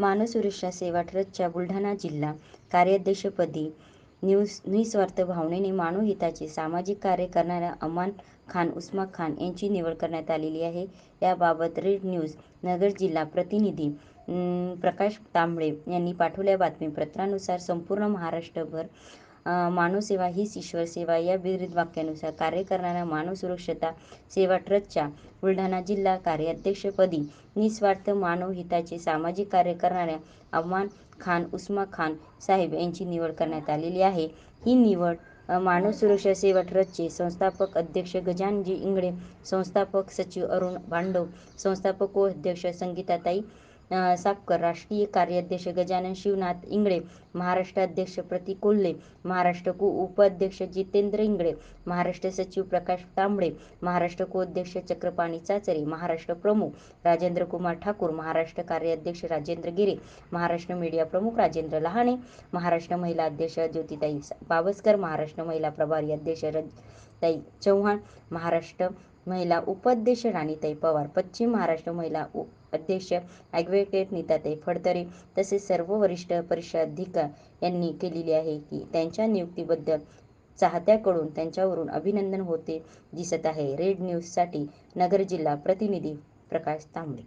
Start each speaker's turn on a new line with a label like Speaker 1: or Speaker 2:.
Speaker 1: मानसुरक्षा सेवा ट्रस्टच्या बुलढाणा जिल्हा कार्याध्यक्षपदी न्यूज निस्वार्थ भावनेने मानवहिताचे सामाजिक कार्य करणाऱ्या अमान खान उस्मा खान यांची निवड करण्यात आलेली आहे. याबाबत रेड न्यूज नगर जिल्हा प्रतिनिधी प्रकाश तांबळे यांनी पाठवल्या बातमीपत्रानुसार संपूर्ण महाराष्ट्रभर मानवसेवा हीच ईश्वर सेवा या विविध वाक्यानुसार कार्य करणाऱ्या मानव सुरक्षता सेवा ट्रस्टच्या बुलढाणा जिल्हा कार्याध्यक्षपदी निस्वार्थ मानव हिताचे सामाजिक कार्य करणाऱ्या अमान खान उस्मा खान साहेब यांची निवड करण्यात आलेली आहे. ही निवड मानव सुरक्षा सेवा ट्रस्टचे संस्थापक अध्यक्ष गजानजी इंगळे संस्थापक सचिव अरुण भांडव संस्थापक व अध्यक्ष संगीताताई सापकर राष्ट्रीय कार्याध्यक्ष गजानन शिवनाथ इंगळे महाराष्ट्राध्यक्ष प्रती कोल्हे महाराष्ट्र को उपाध्यक्ष जितेंद्र इंगळे महाराष्ट्र सचिव प्रकाश तांबळे महाराष्ट्र को-अध्यक्ष चक्रपाणी चाचरे महाराष्ट्र प्रमुख राजेंद्र कुमार ठाकूर महाराष्ट्र कार्याध्यक्ष राजेंद्र गिरे महाराष्ट्र मीडिया प्रमुख राजेंद्र लहाने महाराष्ट्र महिला अध्यक्ष ज्योतिताई बावस्कर महाराष्ट्र महिला प्रभारी अध्यक्ष रजताई चव्हाण महाराष्ट्र महिला उपाध्यक्ष राणीताई पवार पश्चिम महाराष्ट्र महिला अध्यक्ष ॲडव्होकेट नीताताई फडतरे तसेच सर्व वरिष्ठ परीक्षाधिका यांनी केलेली आहे की त्यांच्या नियुक्तीबद्दल चाहत्याकडून त्यांच्यावरून अभिनंदन होते दिसत आहे. रेड न्यूजसाठी नगर जिल्हा प्रतिनिधी प्रकाश तांबडे.